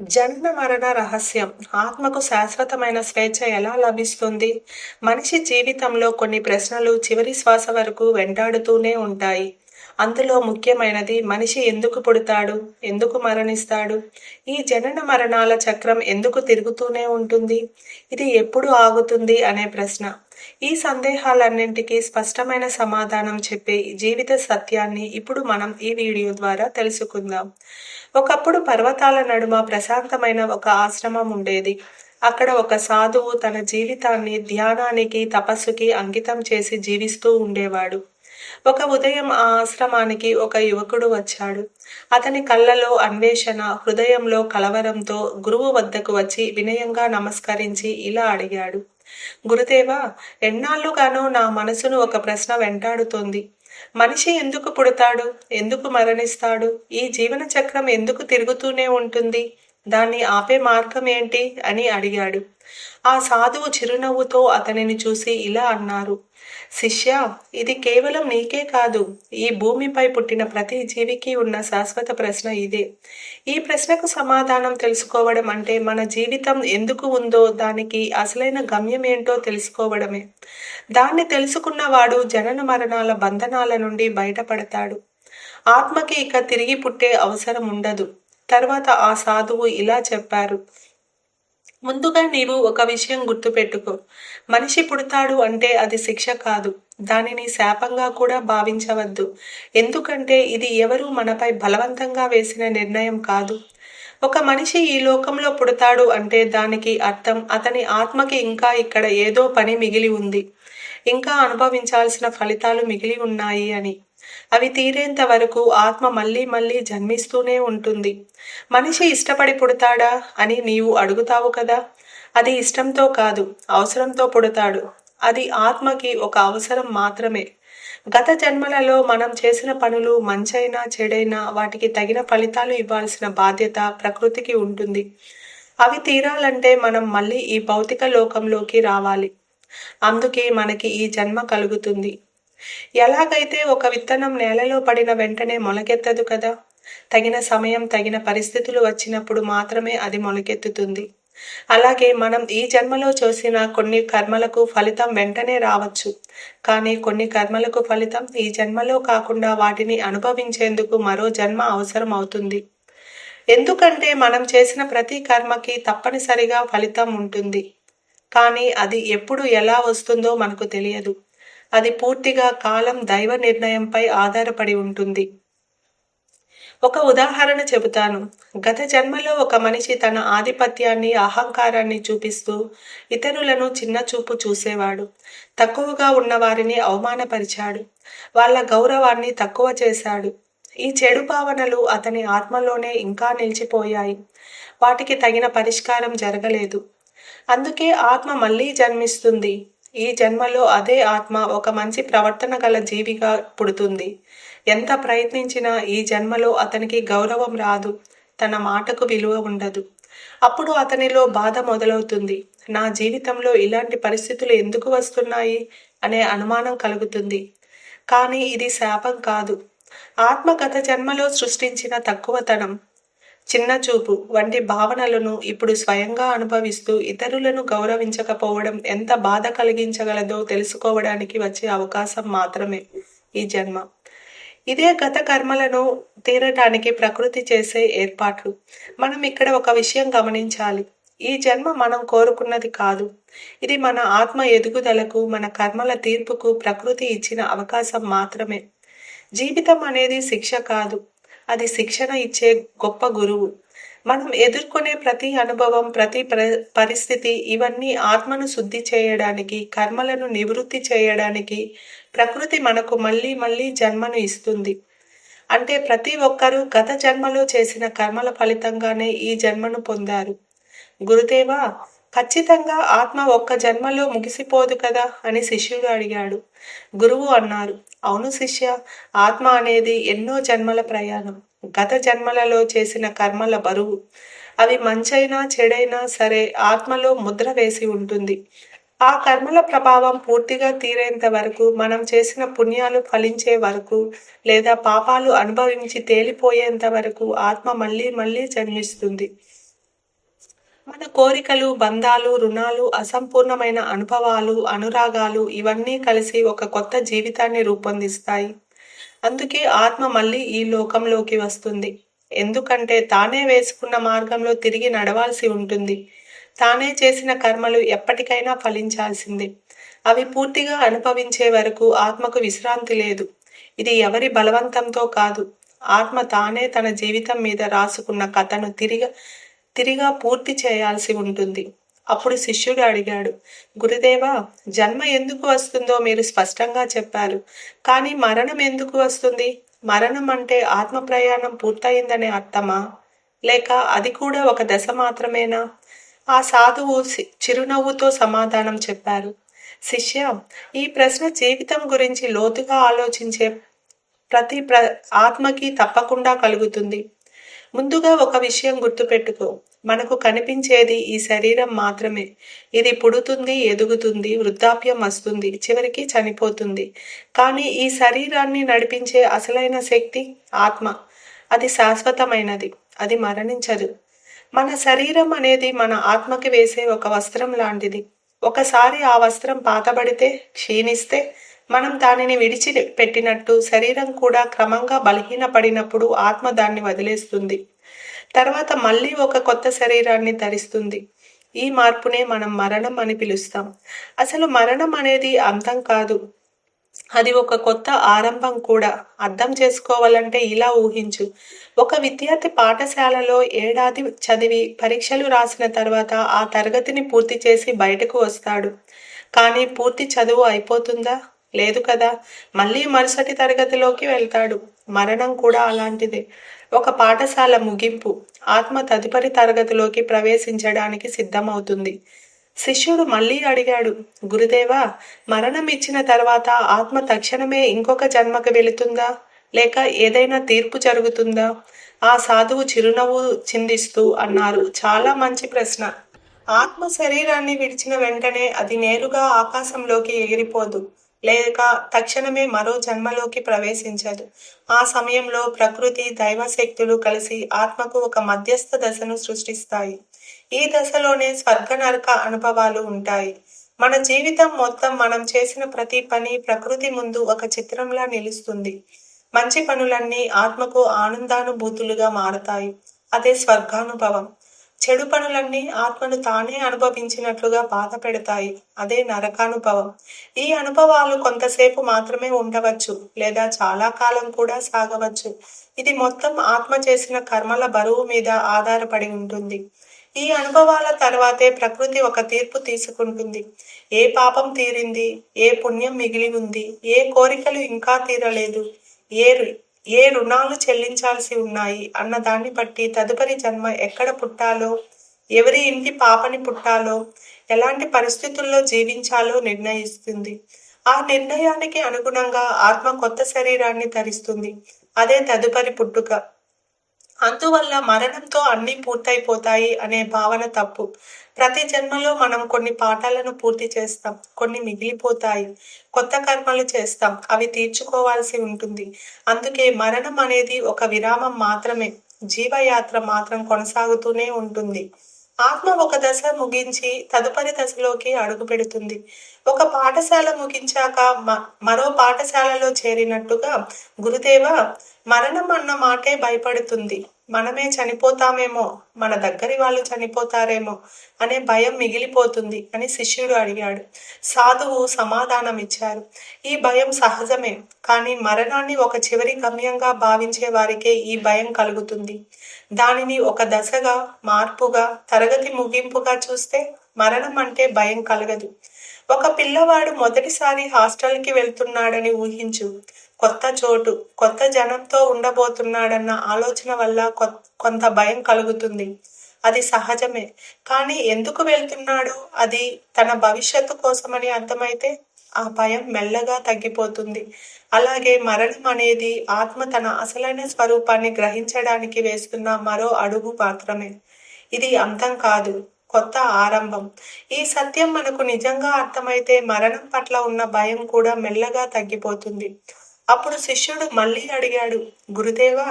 జనన మరణ రహస్యం. ఆత్మకు శాశ్వతమైన స్వేచ్ఛ ఎలా లభిస్తుంది? మనిషి జీవితంలో కొన్ని ప్రశ్నలు చివరి శ్వాస వరకు వెంటాడుతూనే ఉంటాయి. అందులో ముఖ్యమైనది మనిషి ఎందుకు పుడతాడు? ఎందుకు మరణిస్తాడు? ఈ జనన మరణాల చక్రం ఎందుకు తిరుగుతూనే ఉంటుంది? ఇది ఎప్పుడు ఆగుతుంది అనే ప్రశ్న. ఈ సందేహాలన్నింటికీ స్పష్టమైన సమాధానం చెప్పే జీవిత సత్యాన్ని ఇప్పుడు మనం ఈ వీడియో ద్వారా తెలుసుకుందాం. ఒకప్పుడు పర్వతాల నడుమ ప్రశాంతమైన ఒక ఆశ్రమం ఉండేది. అక్కడ ఒక సాధువు తన జీవితాన్ని ధ్యానానికి తపస్సుకి అంకితం చేసి జీవిస్తూ ఉండేవాడు. ఒక ఉదయం ఆ ఆశ్రమానికి ఒక యువకుడు వచ్చాడు. అతని కళ్ళలో అన్వేషణ హృదయంలో కలవరంతో గురువు వద్దకు వచ్చి వినయంగా నమస్కరించి ఇలా అడిగాడు. గురుదేవా ఎన్నాళ్ళుగానో నా మనసును ఒక ప్రశ్న వెంటాడుతోంది. మనిషి ఎందుకు పుడతాడు? ఎందుకు మరణిస్తాడు? ఈ జీవన చక్రం ఎందుకు తిరుగుతూనే ఉంటుంది? దాన్ని ఆపే మార్గం ఏంటి? అని అడిగాడు. ఆ సాధువు చిరునవ్వుతో అతనిని చూసి ఇలా అన్నారు శిష్య ఇది కేవలం నీకే కాదు. ఈ భూమిపై పుట్టిన ప్రతి జీవికి ఉన్న శాశ్వత ప్రశ్న ఇదే. ఈ ప్రశ్నకు సమాధానం తెలుసుకోవడం అంటే మన జీవితం ఎందుకు ఉందో దానికి అసలైన గమ్యం ఏంటో తెలుసుకోవడమే. దాన్ని తెలుసుకున్నవాడు జనన మరణాల బంధనాల నుండి బయటపడతాడు. ఆత్మకి ఇక తిరిగి పుట్టే అవసరం ఉండదు. తర్వాత ఆ సాధువు ఇలా చెప్పారు ముందుగా నీవు ఒక విషయం గుర్తుపెట్టుకో. మనిషి పుడతాడు అంటే అది శిక్ష కాదు. దానిని శాపంగా కూడా భావించవద్దు. ఎందుకంటే ఇది ఎవరు మనపై బలవంతంగా వేసిన నిర్ణయం కాదు. ఒక మనిషి ఈ లోకంలో పుడతాడు అంటే దానికి అర్థం అతని ఆత్మకి ఇంకా ఇక్కడ ఏదో పని మిగిలి ఉంది. ఇంకా అనుభవించాల్సిన ఫలితాలు మిగిలి ఉన్నాయి అని. అవి తీరేంత వరకు ఆత్మ మళ్ళీ మళ్ళీ జన్మిస్తూనే ఉంటుంది. మనిషి ఇష్టపడి పుడతాడా అని నీవు అడుగుతావు కదా? అది ఇష్టంతో కాదు అవసరంతో పుడతాడు. అది ఆత్మకి ఒక అవసరం మాత్రమే. గత జన్మలలో మనం చేసిన పనులు మంచైనా చెడైనా వాటికి తగిన ఫలితాలు ఇవ్వాల్సిన బాధ్యత ప్రకృతికి ఉంటుంది. అవి తీరాలంటే మనం మళ్ళీ ఈ భౌతిక లోకంలోకి రావాలి. అందుకే మనకి ఈ జన్మ కలుగుతుంది. ఎలాగైతే ఒక విత్తనం నేలలో పడిన వెంటనే మొలకెత్తదు కదా? తగిన సమయం తగిన పరిస్థితులు వచ్చినప్పుడు మాత్రమే అది మొలకెత్తుతుంది. అలాగే మనం ఈ జన్మలో చూసిన కొన్ని కర్మలకు ఫలితం వెంటనే రావచ్చు. కానీ కొన్ని కర్మలకు ఫలితం ఈ జన్మలో కాకుండా వాటిని అనుభవించేందుకు మరో జన్మ అవసరం అవుతుంది ఎందుకంటే మనం చేసిన ప్రతి కర్మకి తప్పనిసరిగా ఫలితం ఉంటుంది. కానీ అది ఎప్పుడు ఎలా వస్తుందో మనకు తెలియదు. అది పూర్తిగా కాలం దైవ నిర్ణయంపై ఆధారపడి ఉంటుంది. ఒక ఉదాహరణ చెబుతాను. గత జన్మలో ఒక మనిషి తన ఆధిపత్యాన్ని అహంకారాన్ని చూపిస్తూ ఇతరులను చిన్న చూపు చూసేవాడు. తక్కువగా ఉన్న వారిని అవమానపరిచాడు. వాళ్ళ గౌరవాన్ని తక్కువ చేశాడు. ఈ చెడు భావనలు అతని ఆత్మలోనే ఇంకా నిలిచిపోయాయి. వాటికి తగిన పరిష్కారం జరగలేదు. అందుకే ఆత్మ మళ్ళీ జన్మిస్తుంది. ఈ జన్మలో అదే ఆత్మ ఒక మంచి ప్రవర్తన గల జీవిగా పుడుతుంది. ఎంత ప్రయత్నించినా ఈ జన్మలో అతనికి గౌరవం రాదు. తన మాటకు విలువ ఉండదు. అప్పుడు అతనిలో బాధ మొదలవుతుంది. నా జీవితంలో ఇలాంటి పరిస్థితులు ఎందుకు వస్తున్నాయి? అనే అనుమానం కలుగుతుంది. కానీ ఇది శాపం కాదు. ఆత్మ గత జన్మలో సృష్టించిన తక్కువతనం. చిన్న చూపు వంటి భావనలను ఇప్పుడు స్వయంగా అనుభవిస్తూ ఇతరులను గౌరవించకపోవడం ఎంత బాధ కలిగించగలదో తెలుసుకోవడానికి వచ్చే అవకాశం మాత్రమే ఈ జన్మ. ఇదే గత కర్మలను తీరటానికి ప్రకృతి చేసే ఏర్పాట్లు. మనం ఇక్కడ ఒక విషయం గమనించాలి. ఈ జన్మ మనం కోరుకున్నది కాదు. ఇది మన ఆత్మ ఎదుగుదలకు మన కర్మల తీర్పుకు ప్రకృతి ఇచ్చిన అవకాశం మాత్రమే. జీవితం అనేది శిక్ష కాదు. అది శిక్షణ ఇచ్చే గొప్ప గురువు. మనం ఎదుర్కొనే ప్రతి అనుభవం ప్రతి పరిస్థితి ఇవన్నీ ఆత్మను శుద్ధి చేయడానికి కర్మలను నివృత్తి చేయడానికి ప్రకృతి మనకు మళ్ళీ మళ్ళీ జన్మను ఇస్తుంది. అంటే ప్రతి ఒక్కరూ గత జన్మలో చేసిన కర్మల ఫలితంగానే ఈ జన్మను పొందారు. గురుదేవా ఖచ్చితంగా ఆత్మ ఒక్క జన్మలో ముగిసిపోదు కదా? అని శిష్యుడు అడిగాడు. గురువు అన్నారు అవును శిష్య ఆత్మ అనేది ఎన్నో జన్మల ప్రయాణం. గత జన్మలలో చేసిన కర్మల బరువు. అవి మంచైనా చెడైనా సరే ఆత్మలో ముద్ర వేసి ఉంటుంది. ఆ కర్మల ప్రభావం పూర్తిగా తీరేంత వరకు మనం చేసిన పుణ్యాలు ఫలించే వరకు లేదా పాపాలు అనుభవించి తేలిపోయేంత వరకు ఆత్మ మళ్ళీ మళ్ళీ జన్మిస్తుంది. మన కోరికలు బంధాలు రుణాలు అసంపూర్ణమైన అనుభవాలు అనురాగాలు ఇవన్నీ కలిసి ఒక కొత్త జీవితాన్ని రూపొందిస్తాయి. అందుకే ఆత్మ మళ్ళీ ఈ లోకంలోకి వస్తుంది. ఎందుకంటే తానే వేసుకున్న మార్గంలో తిరిగి నడవాల్సి ఉంటుంది. తానే చేసిన కర్మలు ఎప్పటికైనా ఫలించాల్సిందే. అవి పూర్తిగా అనుభవించే వరకు ఆత్మకు విశ్రాంతి లేదు. ఇది ఎవరి బలవంతంతో కాదు. ఆత్మ తానే తన జీవితం మీద రాసుకున్న కథను తిరిగి తిరిగా పూర్తి చేయాల్సి ఉంటుంది. అప్పుడు శిష్యుడు అడిగాడు గురుదేవా జన్మ ఎందుకు వస్తుందో మీరు స్పష్టంగా చెప్పారు. కానీ మరణం ఎందుకు వస్తుంది? మరణం అంటే ఆత్మ ప్రయాణం పూర్తయిందనే అర్థమా? లేక అది కూడా ఒక దశ మాత్రమేనా? ఆ సాధువు చిరునవ్వుతో సమాధానం చెప్పారు. శిష్య ఈ ప్రశ్న జీవితం గురించి లోతుగా ఆలోచించే ప్రతి ప్ర ఆత్మకి తప్పకుండా కలుగుతుంది. ముందుగా ఒక విషయం గుర్తుపెట్టుకో. మనకు కనిపించేది ఈ శరీరం మాత్రమే. ఇది పుడుతుంది ఎదుగుతుంది వృద్ధాప్యం వస్తుంది చివరికి చనిపోతుంది. కానీ ఈ శరీరాన్ని నడిపించే అసలైన శక్తి ఆత్మ. అది శాశ్వతమైనది. అది మరణించదు. మన శరీరం అనేది మన ఆత్మకి వేసే ఒక వస్త్రం లాంటిది. ఒకసారి ఆ వస్త్రం పాతబడితే క్షీణిస్తే మనం దానిని విడిచి పెట్టినట్టు శరీరం కూడా క్రమంగా బలహీనపడినప్పుడు ఆత్మ దాన్ని వదిలేస్తుంది. తర్వాత మళ్ళీ ఒక కొత్త శరీరాన్ని ధరిస్తుంది. ఈ మార్పునే మనం మరణం అని పిలుస్తాం. అసలు మరణం అనేది అంతం కాదు. అది ఒక కొత్త ఆరంభం కూడా. అర్థం చేసుకోవాలంటే ఇలా ఊహించు. ఒక విద్యార్థి పాఠశాలలో ఏడాది చదివి పరీక్షలు రాసిన తర్వాత ఆ తరగతిని పూర్తి చేసి బయటకు వస్తాడు. కానీ పూర్తి చదువు అయిపోతుందా? లేదు కదా. మళ్ళీ మరుసటి తరగతిలోకి వెళ్తాడు. మరణం కూడా అలాంటిదే. ఒక పాఠశాల ముగింపు. ఆత్మ తదుపరి తరగతిలోకి ప్రవేశించడానికి సిద్ధమవుతుంది. శిష్యుడు మళ్ళీ అడిగాడు గురుదేవా మరణం ఇచ్చిన తర్వాత ఆత్మ తక్షణమే ఇంకొక జన్మకు వెళుతుందా? లేక ఏదైనా తీర్పు జరుగుతుందా? ఆ సాధువు చిరునవ్వు చిందిస్తూ అన్నారు. చాలా మంచి ప్రశ్న. ఆత్మ శరీరాన్ని విడిచిన వెంటనే అది నేరుగా ఆకాశంలోకి ఎగిరిపోదు లేక తక్షణమే మరో జన్మలోకి ప్రవేశించదు. ఆ సమయంలో ప్రకృతి దైవశక్తులు కలిసి ఆత్మకు ఒక మధ్యస్థ దశను సృష్టిస్తాయి. ఈ దశలోనే స్వర్గ నరక అనుభవాలు ఉంటాయి. మన జీవితం మొత్తం మనం చేసిన ప్రతి పని ప్రకృతి ముందు ఒక చిత్రంలా నిలుస్తుంది. మంచి పనులన్నీ ఆత్మకు ఆనందానుభూతులుగా మారతాయి. అదే స్వర్గానుభవం. చెడు పనులన్నీ ఆత్మను తానే అనుభవించినట్లుగా బాధ పెడతాయి. అదే నరకానుభవం. ఈ అనుభవాలు కొంతసేపు మాత్రమే ఉండవచ్చు లేదా చాలా కాలం కూడా సాగవచ్చు. ఇది మొత్తం ఆత్మ చేసిన కర్మల బరువు మీద ఆధారపడి ఉంటుంది. ఈ అనుభవాల తర్వాతే ప్రకృతి ఒక తీర్పు తీసుకుంటుంది. ఏ పాపం తీరింది ఏ పుణ్యం మిగిలి ఉంది ఏ కోరికలు ఇంకా తీరలేదు ఏ ఏ రుణాలు చెల్లించాల్సి ఉన్నాయి అన్న దాన్ని బట్టి తదుపరి జన్మ ఎక్కడ పుట్టాలో ఎవరి ఇంటి పాపని పుట్టాలో ఎలాంటి పరిస్థితుల్లో జీవించాలో నిర్ణయిస్తుంది. ఆ నిర్ణయానికి అనుగుణంగా ఆత్మ కొత్త శరీరాన్ని ధరిస్తుంది. అదే తదుపరి పుట్టుక. అందువల్ల మరణంతో అన్నీ పూర్తయిపోతాయి అనే భావన తప్పు. ప్రతి జన్మలో మనం కొన్ని పాఠాలను పూర్తి చేస్తాం కొన్ని మిగిలిపోతాయి. కొత్త కర్మలు చేస్తాం అవి తీర్చుకోవాల్సి ఉంటుంది. అందుకే మరణం అనేది ఒక విరామం మాత్రమే జీవయాత్ర మాత్రం కొనసాగుతూనే ఉంటుంది. ఆత్మ ఒక దశ ముగించి తదుపరి దశలోకి అడుగు పెడుతుంది. ఒక పాఠశాల ముగించాక మ- మరో పాఠశాలలో చేరినట్టుగా గురుదేవ మరణం అన్న మాటే భయపడుతుంది. మనమే చనిపోతామేమో మన దగ్గరి వాళ్ళు చనిపోతారేమో అనే భయం మిగిలిపోతుంది అని శిష్యుడు అడిగాడు. సాధువు సమాధానం ఇచ్చారు ఈ భయం సహజమే కానీ మరణాన్ని ఒక చివరి గమ్యంగా భావించే వారికే ఈ భయం కలుగుతుంది. దానిని ఒక దశగా మార్పుగా తరగతి ముగింపుగా చూస్తే మరణం అంటే భయం కలగదు. ఒక పిల్లవాడు మొదటిసారి హాస్టల్కి వెళ్తున్నాడని ఊహించు. కొత్త చోటు కొత్త జనంతో ఉండబోతున్నాడన్న ఆలోచన వల్ల కొంత భయం కలుగుతుంది. అది సహజమే. కానీ ఎందుకు వెళ్తున్నాడు? అది తన భవిష్యత్తు కోసమని అర్థమైతే ఆ భయం మెల్లగా తగ్గిపోతుంది. అలాగే మరణం అనేది ఆత్మ తన అసలైన స్వరూపాన్ని గ్రహించడానికి వేస్తున్న మరో అడుగు మాత్రమే. ఇది అంతం కాదు కొత్త ఆరంభం. ఈ సత్యం మనకు నిజంగా అర్థమైతే మరణం పట్ల ఉన్న భయం కూడా మెల్లగా తగ్గిపోతుంది. అప్పుడు శిష్యుడు మళ్ళీ అడిగాడు గురుదేవా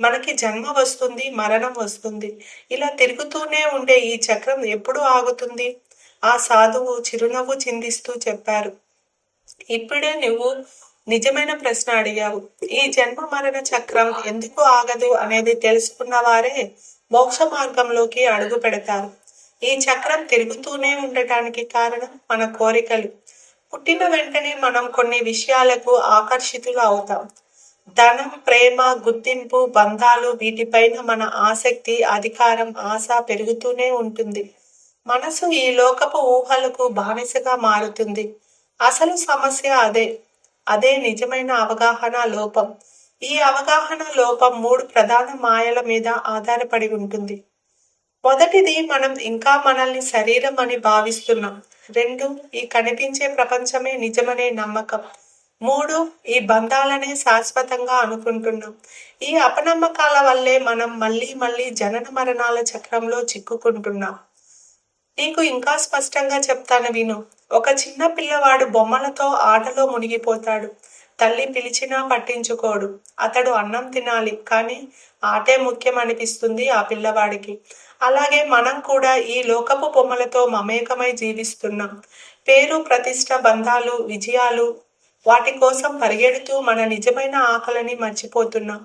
మనకి జన్మ వస్తుంది మరణం వస్తుంది. ఇలా తిరుగుతూనే ఉండే ఈ చక్రం ఎప్పుడు ఆగుతుంది? ఆ సాధువు చిరునవ్వు చిందిస్తూ చెప్పారు ఇప్పుడే నువ్వు నిజమైన ప్రశ్న అడిగావు. ఈ జన్మ మరణ చక్రం ఎందుకు ఆగదు అనేది తెలుసుకున్న వారే మోక్ష మార్గంలోకి అడుగు పెడతారు. ఈ చక్రం తిరుగుతూనే ఉండటానికి కారణం మన కోరికలు. పుట్టిన వెంటనే మనం కొన్ని విషయాలకు ఆకర్షితులు అవుతాం. ధనం ప్రేమ గుర్తింపు బంధాలు వీటిపైన మన ఆసక్తి అధికారం ఆశ పెరుగుతూనే ఉంటుంది. మనసు ఈ లోకపు ఊహలకు బానిసగా మారుతుంది. అసలు సమస్య అదే. అదే నిజమైన అవగాహన లోపం. ఈ అవగాహన లోపం మూడు ప్రధాన మాయల మీద ఆధారపడి ఉంటుంది. మొదటిది మనం ఇంకా మనల్ని శరీరం అని భావిస్తున్నాం. రెండు ఈ కనిపించే ప్రపంచమే నిజమనే నమ్మకం. మూడు ఈ బంధాలనే శాశ్వతంగా అనుకుంటున్నాం. ఈ అపనమ్మకాల వల్లే మనం మళ్ళీ మళ్ళీ జనన మరణాల చక్రంలో చిక్కుకుంటున్నాం. నీకు ఇంకా స్పష్టంగా చెప్తాను విను. ఒక చిన్న పిల్లవాడు బొమ్మలతో ఆటలో మునిగిపోతాడు. తల్లి పిలిచినా పట్టించుకోడు. అతడు అన్నం తినాలి కానీ ఆటే ముఖ్యం అనిపిస్తుంది ఆ పిల్లవాడికి. అలాగే మనం కూడా ఈ లోకపు బొమ్మలతో మమేకమై జీవిస్తున్నాం. పేరు ప్రతిష్ట బంధాలు విజయాలు వాటి కోసం పరిగెడుతూ మన నిజమైన ఆకలిని మర్చిపోతున్నాం.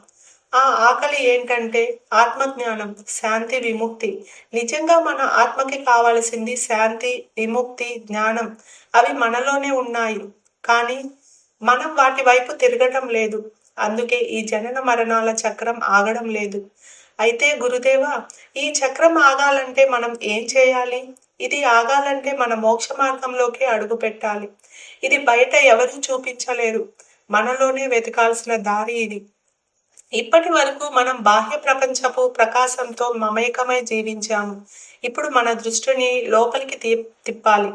ఆ ఆకలి ఏంటంటే ఆత్మజ్ఞానం శాంతి విముక్తి. నిజంగా మన ఆత్మకి కావలసింది శాంతి విముక్తి జ్ఞానం. అవి మనలోనే ఉన్నాయి. కానీ మనం వాటి వైపు తిరగటం లేదు. అందుకే ఈ జనన మరణాల చక్రం ఆగడం లేదు. అయితే గురుదేవా ఈ చక్రం ఆగాలంటే మనం ఏం చేయాలి? ఇది ఆగాలంటే మన మోక్ష మార్గంలోకి అడుగు పెట్టాలి. ఇది బయట ఎవరూ చూపించలేరు. మనలోనే వెతకాల్సిన దారి ఇది. ఇప్పటి వరకు మనం బాహ్య ప్రపంచపు ప్రకాశంతో మమేకమై జీవించాము. ఇప్పుడు మన దృష్టిని లోపలికి తిప్పాలి.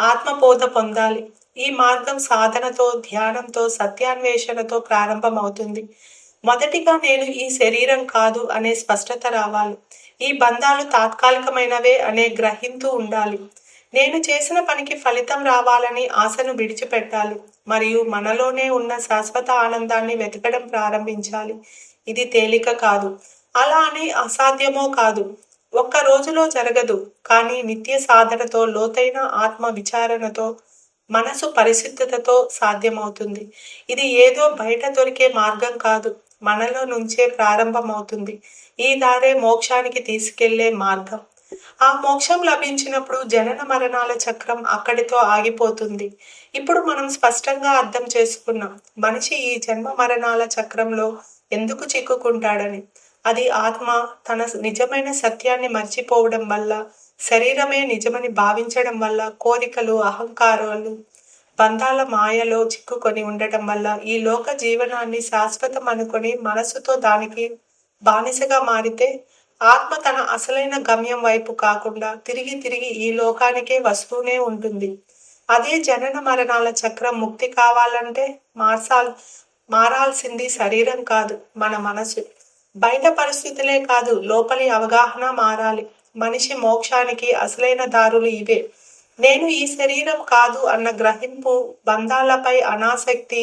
ఆత్మబోధ పొందాలి. ఈ మార్గం సాధనతో ధ్యానంతో సత్యాన్వేషణతో ప్రారంభమవుతుంది. మొదటిగా నేను ఈ శరీరం కాదు అనే స్పష్టత రావాలి. ఈ బంధాలు తాత్కాలికమైనవే అనే గ్రహింతూ ఉండాలి. నేను చేసిన పనికి ఫలితం రావాలని ఆశను విడిచిపెట్టాలి. మరియు మనలోనే ఉన్న శాశ్వత ఆనందాన్ని వెతకడం ప్రారంభించాలి. ఇది తేలిక కాదు. అలా అని అసాధ్యమో కాదు. ఒక్క రోజులో జరగదు. కానీ నిత్య సాధనతో లోతైన ఆత్మ విచారణతో మనసు పరిశుద్ధతతో సాధ్యమవుతుంది. ఇది ఏదో బయట దొరికే మార్గం కాదు. మనలో నుంచే ప్రారంభమవుతుంది. ఈ దారే మోక్షానికి తీసుకెళ్ళే మార్గం. ఆ మోక్షం లభించినప్పుడు జనన మరణాల చక్రం అక్కడితో ఆగిపోతుంది. ఇప్పుడు మనం స్పష్టంగా అర్థం చేసుకున్నాం మనిషి ఈ జన్మ మరణాల చక్రంలో ఎందుకు చిక్కుకుంటాడని. అది ఆత్మ తన నిజమైన సత్యాన్ని మర్చిపోవడం వల్ల శరీరమే నిజమని భావించడం వల్ల కోరికలు అహంకారాలు బంధాల మాయలో చిక్కుకొని ఉండటం వల్ల ఈ లోక జీవనాన్ని శాశ్వతం అనుకొని మనసుతో దానికి బానిసగా మారితే ఆత్మ తన అసలైన గమ్యం వైపు కాకుండా తిరిగి తిరిగి ఈ లోకానికే వస్తూనే ఉంటుంది. అదే జనన మరణాల చక్రం ముక్తి కావాలంటే మార్చాల్ మారాల్సింది శరీరం కాదు మన మనసు. బయట పరిస్థితులే కాదు లోపలి అవగాహన మారాలి. మనిషి మోక్షానికి అసలైన దారులు ఇవే. నేను ఈ శరీరం కాదు అన్న గ్రహింపు బంధాలపై అనాసక్తి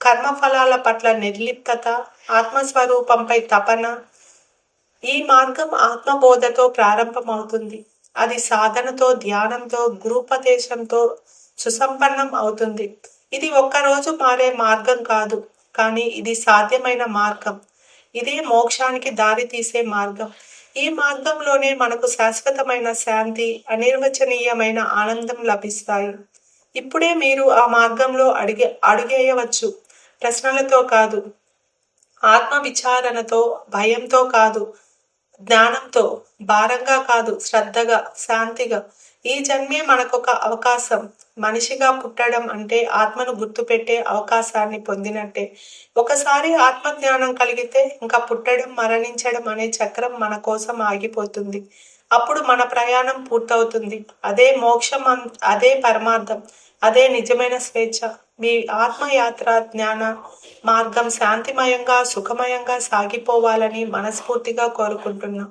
కర్మఫలాల పట్ల నిర్లిప్తత ఆత్మస్వరూపంపై తపన ఈ మార్గం ఆత్మబోధతో ప్రారంభమవుతుంది. అది సాధనతో ధ్యానంతో గురుపదేశంతో సుసంపన్నం అవుతుంది. ఇది ఒక్కరోజు మారే మార్గం కాదు కానీ ఇది సాధ్యమైన మార్గం. ఇదే మోక్షానికి దారి తీసే మార్గం. ఈ మార్గంలోనే మనకు శాశ్వతమైన శాంతి అనిర్వచనీయమైన ఆనందం లభిస్తాయి. ఇప్పుడే మీరు ఆ మార్గంలో అడిగే అడుగేయవచ్చు. ప్రశ్నలతో కాదు ఆత్మ విచారణతో భయంతో కాదు జ్ఞానంతో భారంగా కాదు శ్రద్ధగా శాంతిగా ఈ జన్మే మనకొక అవకాశం. మనిషిగా పుట్టడం అంటే ఆత్మను గుర్తుపెట్టే అవకాశాన్ని పొందినట్టే. ఒకసారి ఆత్మజ్ఞానం కలిగితే ఇంకా పుట్టడం మరణించడం అనే చక్రం మన కోసం ఆగిపోతుంది. అప్పుడు మన ప్రయాణం పూర్తవుతుంది. అదే మోక్షం అదే పరమార్థం అదే నిజమైన స్వేచ్ఛ. మీ ఆత్మయాత్ర జ్ఞాన మార్గం శాంతిమయంగా సుఖమయంగా సాగిపోవాలని మనస్ఫూర్తిగా కోరుకుంటున్నాం.